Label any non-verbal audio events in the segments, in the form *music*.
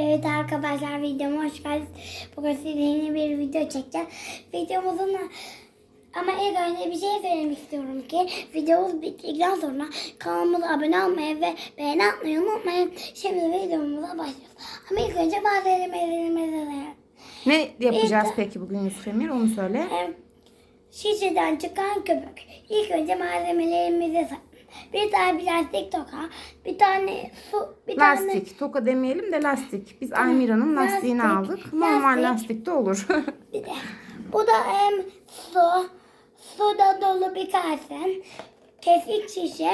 Evet arkadaşlar videoma hoş geldiniz. Bugün size yeni bir video çekeceğim. Videomuzun ama ilk önce bir şey söylemek istiyorum ki videomuz bittikten sonra kanalımıza abone olmayı ve beğeni atmayı unutmayın. Şimdi videomuza başlıyoruz. Ama ilk önce bazı elemelerimizi Ne yapacağız peki bugün Yusuf Emir? Onu söyle. Şişeden çıkan köpük. İlk önce malzemelerimizi say- bir tane plastik toka, bir tane su, bir tane Lastik. Toka demeyelim de lastik. Biz Almira'nın lastiğini Lastik, aldık. Normal lastik. lastik de olur. *laughs* Bir de bu da hem su, suda dolu bir kase, kesik şişe,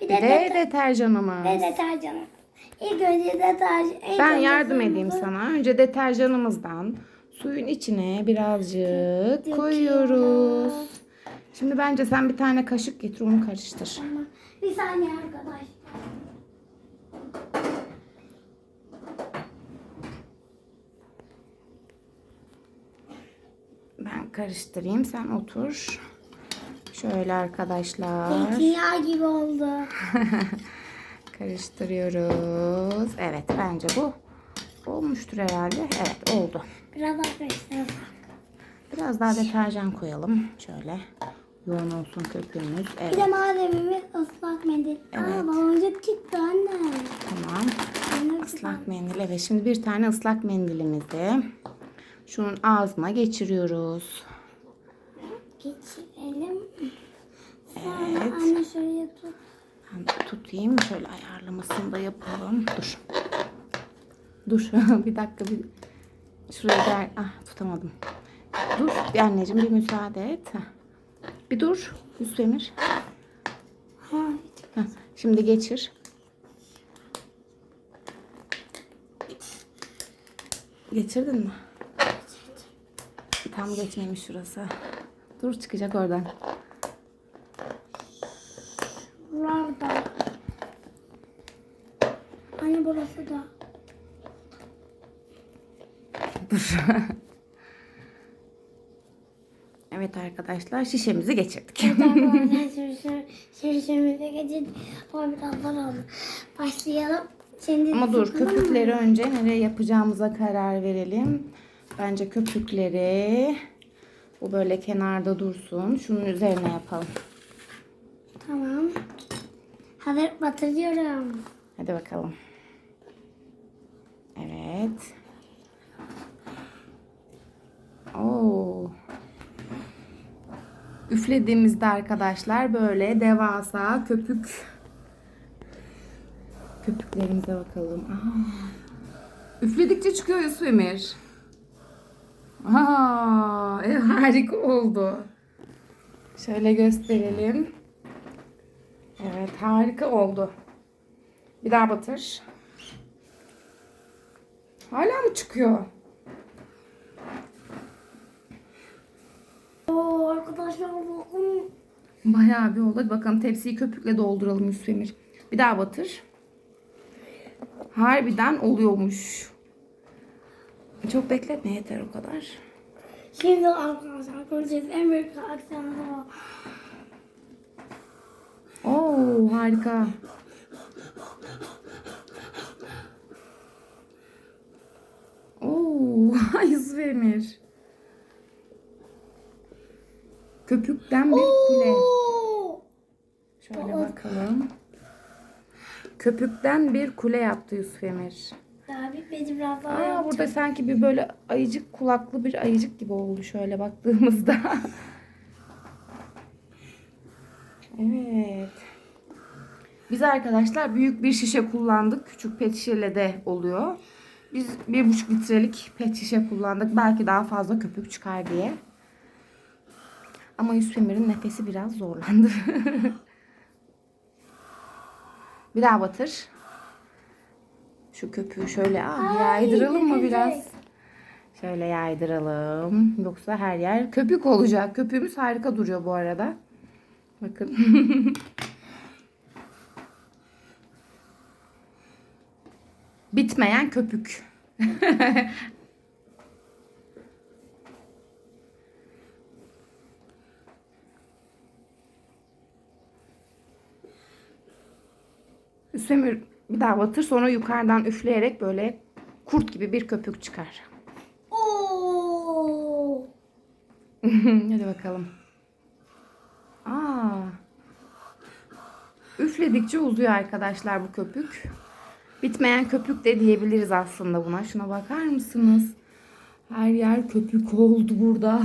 bir de, Bir de deta- deterjanımız. ve deterjanı. İlk önce deterjan. ilk Ben önce yardım edeyim suyumuzu sana. Önce deterjanımızdan suyun içine birazcık koyuyoruz. Şimdi bence sen bir tane kaşık getir onu karıştır. Tamam. Bir saniye arkadaşlar. Ben karıştırayım sen otur. Şöyle arkadaşlar. Zeytinyağı gibi oldu. *laughs* Karıştırıyoruz. Evet bence bu olmuştur herhalde. Evet oldu. Biraz daha karıştıralım. Biraz daha deterjan koyalım. Şöyle yoğun olsun köpüğümüz. Bir Evet de malzememiz ıslak mendil. Aa baloncuk çıktı anne. tamam. Anne, Islak mendil. Evet şimdi bir tane ıslak mendilimizi şunun ağzına geçiriyoruz. Geçirelim. Sonra anne şöyle tut. Ben tutayım. Şöyle ayarlamasını da yapalım. Dur. Dur. *laughs* bir dakika. Bir... Şuraya gel. Ah tutamadım. Dur. Bir anneciğim bir müsaade et. Heh. Bir dur. Yusuf Emir. Ha. Şimdi geçir. Geçirdin mi? Tam geçmemiş şurası. Dur çıkacak oradan. burada. Anne burası da. Dur. *laughs* evet arkadaşlar şişemizi geçirdik. *laughs* Şişemize geçin. Ama biraz zor oldu. Başlayalım. Şimdi Ama dur köpükleri önce nereye yapacağımıza karar verelim. Bence köpükleri bu böyle kenarda dursun. Şunun üzerine yapalım. Tamam. Hazır batırıyorum. Hadi bakalım. Evet. Üflediğimizde arkadaşlar böyle devasa köpük köpüklerimize bakalım. Aa. Üfledikçe çıkıyor Yusuf Emir. Aa, e, harika oldu. Şöyle gösterelim. Evet harika oldu. Bir daha batır. Hala mı çıkıyor? Arkadaşlar. Bayağı bir oldu. Hadi bakalım tepsiyi köpükle dolduralım Yusuf Emir. Bir daha batır. Harbiden oluyormuş. Çok bekletme yeter o kadar. Şimdi arkadaşlar göreceğiz en büyük aksiyonu. Oo harika. Oo *laughs* Yusuf Emir. Köpükten bir kule. Şöyle bakalım. Köpükten bir kule yaptı Yusuf Emir. Daha bitmedi biraz daha Aa, burada sanki bir böyle ayıcık kulaklı bir ayıcık gibi oldu şöyle baktığımızda. *laughs* evet. Biz arkadaşlar büyük bir şişe kullandık. Küçük pet şişeyle de oluyor. Biz bir buçuk litrelik pet şişe kullandık. Belki daha fazla köpük çıkar diye. Ama Yusuf Emir'in nefesi biraz zorlandı. *laughs* bir daha batır. Şu köpüğü şöyle ah, Ay, yaydıralım mı biraz? Şöyle yaydıralım. Yoksa her yer köpük olacak. Köpüğümüz harika duruyor bu arada. Bakın. *laughs* Bitmeyen köpük. *laughs* Üstüne bir daha batır sonra yukarıdan üfleyerek böyle kurt gibi bir köpük çıkar. Oo. *laughs* Hadi bakalım. Aa. Üfledikçe uzuyor arkadaşlar bu köpük. Bitmeyen köpük de diyebiliriz aslında buna. Şuna bakar mısınız? Her yer köpük oldu burada.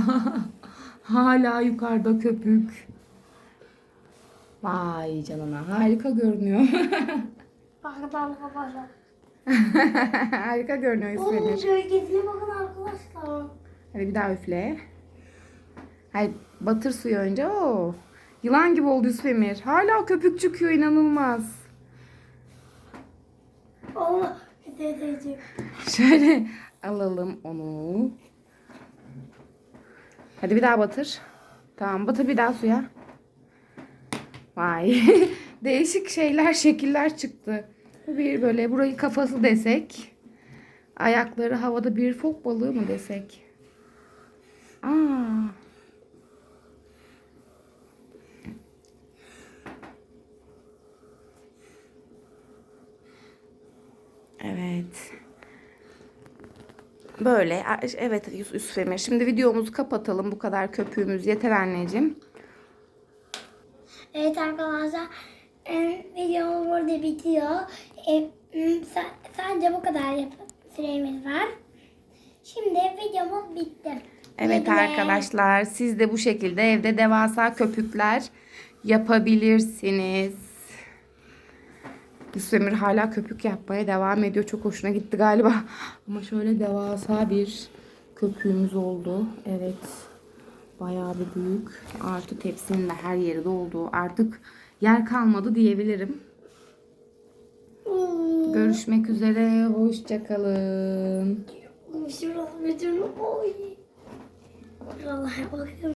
*laughs* Hala yukarıda köpük. Vay canına harika görünüyor. *laughs* Bakın arkadaşlar. *laughs* harika görünüyor Oo, Yusuf gölgesine bakın arkadaşlar. Hadi bir daha üfle. Hayır batır suyu önce. Oo. Yılan gibi oldu Yusuf Emir. Hala köpük çıkıyor inanılmaz. Allah. Dedeciğim. Şöyle alalım onu. Hadi bir daha batır. Tamam batır bir daha suya. Vay. *laughs* Değişik şeyler, şekiller çıktı. Bir böyle burayı kafası desek. Ayakları havada bir fok balığı mı desek? Aa. Evet. Böyle. Evet Yus- Yusuf Emir. Şimdi videomuzu kapatalım. Bu kadar köpüğümüz yeter anneciğim. Evet arkadaşlar. Videomuz burada bitiyor. Sadece bu kadar süremiz var. Şimdi videomuz bitti. Evet güle. arkadaşlar siz de bu şekilde evde devasa köpükler yapabilirsiniz. Yusuf Emir hala köpük yapmaya devam ediyor. Çok hoşuna gitti galiba. *laughs* Ama şöyle devasa bir köpüğümüz oldu. Evet. Bayağı bir büyük. Artı tepsinin de her yeri doldu. Artık yer kalmadı diyebilirim. Görüşmek üzere. Hoşçakalın. Bir. Vallahi bakın.